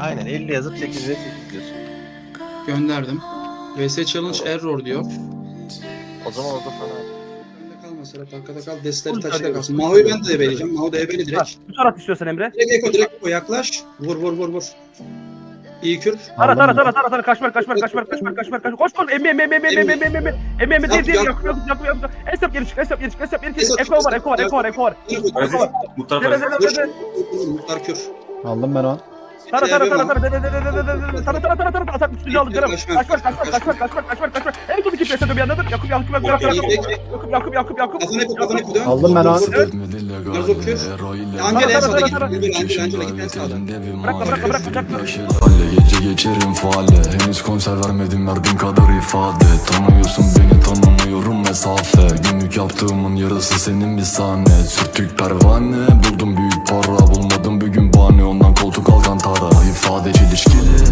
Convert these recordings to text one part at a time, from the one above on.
Aynen 50 yazıp 8'e 8. Gönderdim. VS Challenge Error diyor. O zaman orada falan. Arkada kalma Serhat arkada kal. Destleri taşta kalsın. Mao'yu ben de ebeleyeceğim. Mao da ebeli direkt. Bu taraf istiyorsan Emre. Direkt Eko direkt Eko yaklaş. Vur vur vur vur. İyi kür. Tara tara tara tara tara kaçmak kaçmak kaçmak kaçmak kaçmak kaçmak. Koş koş. Emme emme emme emme emme emme emme. Emme emme değil değil. Yakın yakın yakın yakın. Esap geri çık esap geri çık esap geri çık. Eko var eko var eko var eko var. Muhtar kür. Aldım ben o. Tara tara tara tara. Dede tara tara tara tara. Atak üstünü aldı canım kaçmer kaçmer, kaçmer kaçmer kaçmer kaçmer kaçmer en kötü kitle Esap'ı bir yandadır Yakup Yakup Yakup Yakup İyi, Yakup. Yakup Yakup Yakup Yakup kafana Eko dön. Aldım ben Vur, o. vur, vur. Evet. Narzo kür. Angela en sağda git. Angela git en sağda. Bırakma bırakma bırakma gece geçerim faale Henüz konser vermedim verdiğim kadar ifade. Tanıyorsun beni tanımıyorum mesafe. Günlük yaptığımın yarısı senin bir sahne. Sürtük pervane buldum büyük para Bulmadım bugün bahane. Ondan koltuk alkantara İfade çelişkili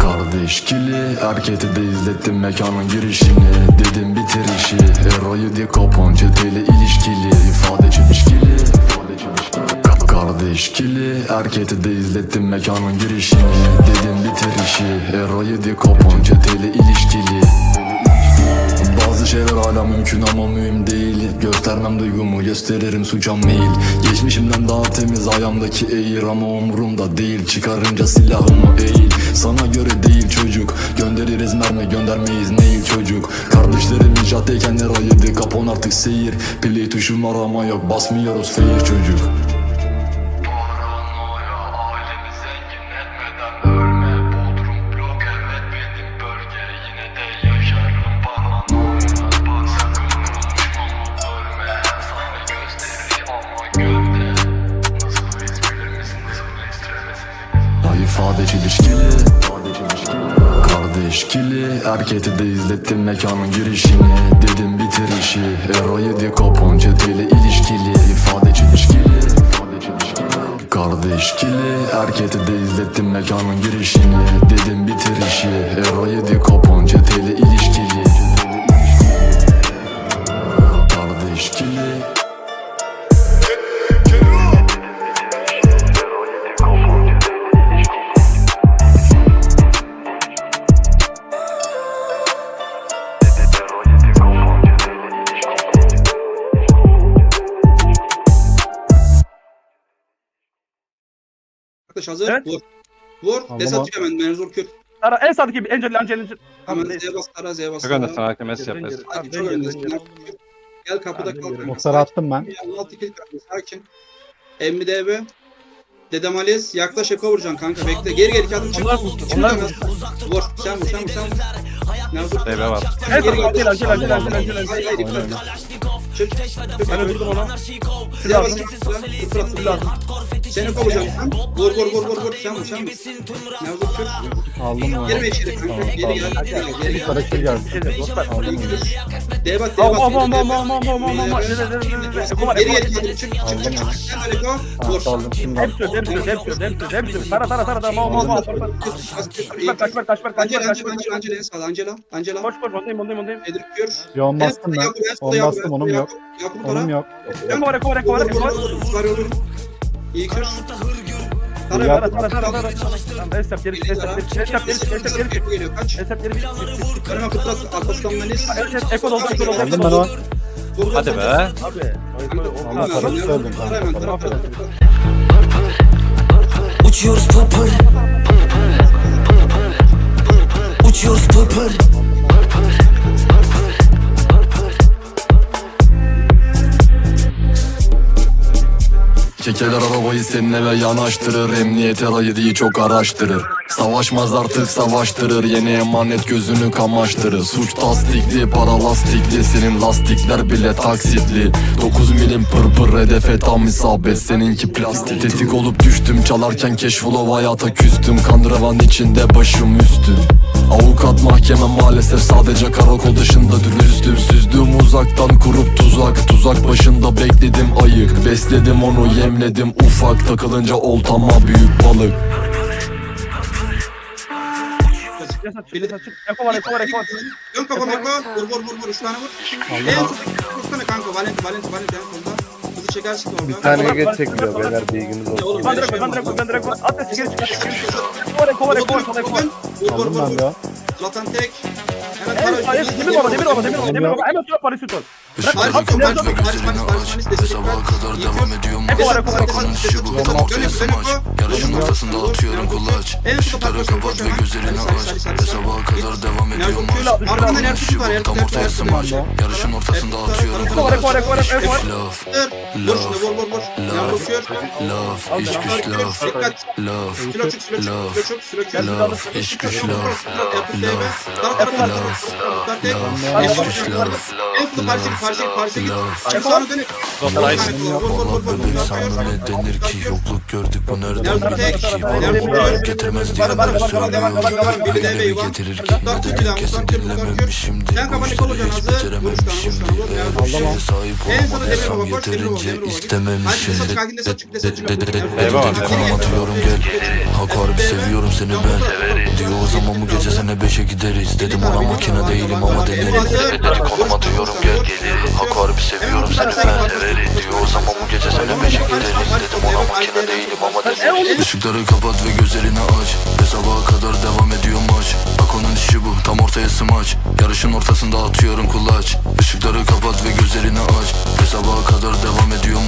Kardeş kili. Erkete de izlettim mekanın girişini. Dedim bitir işi. Eroyu diye kapan çeteyle ilişkili. İfade çelişkili Ka- Kardeş kili. Erkete de izlettim mekanın girişini. Dedim bitir işi. Eroyu diye kapan çeteyle ilişkili şeyler hala mümkün ama mühim değil. Göstermem duygumu gösteririm suça meyil Geçmişimden daha temiz ayağımdaki eğir Ama umurumda değil. Çıkarınca silahımı eğil. Sana göre değil çocuk. Göndeririz mermi göndermeyiz neyi çocuk? Kardeşlerim icrattayken yer ayırdı Kapon artık seyir. Play tuşum var ama yok basmıyoruz fair çocuk Ya ifade çelişkili Kardeş kili. Erkete de izlettim mekanın girişini. Dedim bitir işi. Ero'yu diye kapan çeteyle ilişkili. İfade çelişkili Kardeş kili. Erkete de izlettim mekanın girişini. Dedim bitir işi. Ero'yu diye kapan çeteyle ilişkili Arkadaş hazır. Evet. Vur. Vur. O. çık hemen. Menzur kür. Tara en sağdaki Angel Angel Angel Hemen Tamam, Z'ye bas. Tara Z'ye bas. Çok önde Tara. sana hakem es Geri, yapıyorsun. geri. Hadi Tamam, çok Gel kapıda kal. kanka. Muhtarı attım ben. Sakin. Altı kill kanka. Sakin. Emmi DB. Dedem Aliz yaklaş eko vuracaksın kanka bekle. Geri geri adım çık. Onlar Çık onlar. Vur. Sen vur sen vur sen vur. Nerede? DB var. En Geri sağdaki geri. Angel Angel Angel Angel Angel Hayır, hayır, Angel Çık. Çık. Ben öldürdüm onu. Silah bas. Silah silah. Seni kovacağım ben. Vur vur vur vur vur. Sen vur sen vur. Ne vur çık. Aldım onu. Girme içeri. Geri gel. Geri gel. Karakter geldi. D'ye bak D'ye bak. Aman aman aman aman aman aman. Geri gel. Geri çık çık çık. Sen Aleko. Vur. Hepsi öldü hepsi öldü hepsi öldü hepsi öldü. Tara tara tara. Aman aman aman. Kaçmer kaçmer kaçmer. Angela Angela Angela Angela. Angela. Angela. Koş koş. Ondayım ondayım ondayım. Edip gör. Yanmazdım ben. Yanmazdım onum yok. Yap bunu bana. Oğlum yap. Dön bana kovara kovara kovara. Süper yolun. İyi kür. Tara tara tara tara tara. Tamam Esep geri Esep geri Esep geri Esep geri. Kaç. Esep geri. Karama kutlat. Arkasından Melis. Esep ekol oldu ekol oldu. Aldım ben o. Hadi be. Abi. Allah tarafı söyledim. Uçuyoruz pırpır. Uçuyoruz pırpır. Çekeler arabayı senin eve yanaştırır. Emniyet erayı çok araştırır. Savaşmaz artık savaştırır. Yeni emanet gözünü kamaştırır. Suç tasdikli para lastikli. Senin lastikler bile taksitli. 9 milim pırpır hedefe tam isabet. Seninki plastik. Tetik olup düştüm çalarken keşfulov hayata küstüm. Kandıravan içinde başım üstü. Avukat mahkeme maalesef sadece karakol dışında dürüstüm. Süzdüm uzaktan kurup Tuzak başında bekledim ayık Besledim onu yemledim ufak Takılınca oltama büyük balık Bili saçık. Eko var, Eko var, Eko var. Dön kafam Eko. Vur vur vur vur. Üç tane vur. En son kursana kanka. Valente, Valente, Valente. Hızı çekersin oradan. Bir tane geçecek bile beyler bilginiz olsun. Ben direkt, ben direkt, ben direkt. At et, geri çık. Eko var, Eko var, Eko var, Eko var. Vur vur vur. Zlatan tek. Hemen para üstüne. Demir baba, demir baba, demir baba. Hemen para üstüne tut. Işıkları Bak, kapat bak, ve bak, gözlerini bak, bak, aç bak, Ve sabaha kadar devam ediyor maç. Bakonun işi bu ortaya smaç Yarışın ortasında atıyorum kulaç Işıkları kapat ve gözlerini aç Ve sabaha kadar devam ediyor maç Bakonun işi bu tam ortaya smaç Yarışın ortasında atıyorum kulaç iş güç çık, kilo çık. love, iş güç. Tara tek. Love, En iş güç en love son Paris'e git, vur. bebek sana ne denir ki? Yokluk gördük bu nereden bilir ki? tek. getirmez Var, var, diyenler var, var, var, var, var, var, söylüyor. var. Bir de Birileri bey var. getirirken Dört ne bir daha, kesin bir dinlememişimdir Sen Bu kafanı işleri hiç becerememişimdir şunu, vur. Her şeye sahip baba, yeterince istememişim saç, De- kalkinde saç, çık, de saç, çık. de- de- de- de- Eyvah, dedi konum atıyorum gel. Hak harbi seviyorum seni ben. Diyor o zaman bu gece sene beşe gideriz. Dedim ona makine değilim ama denerim Dedi konum atıyorum gel Hak harbi seviyorum seni ben Diyor o zaman bu gece sene beşe gideriz Dedim. Ona makine değilim ama denerim Işıkları kapat ve gözlerini aç. Ve sabaha kadar devam ediyor maç. Bak onun işi bu tam ortaya smaç. Yarışın ortasında atıyorum kulaç. Işıkları kapat ve gözlerini aç. Ve sabaha kadar devam ediyor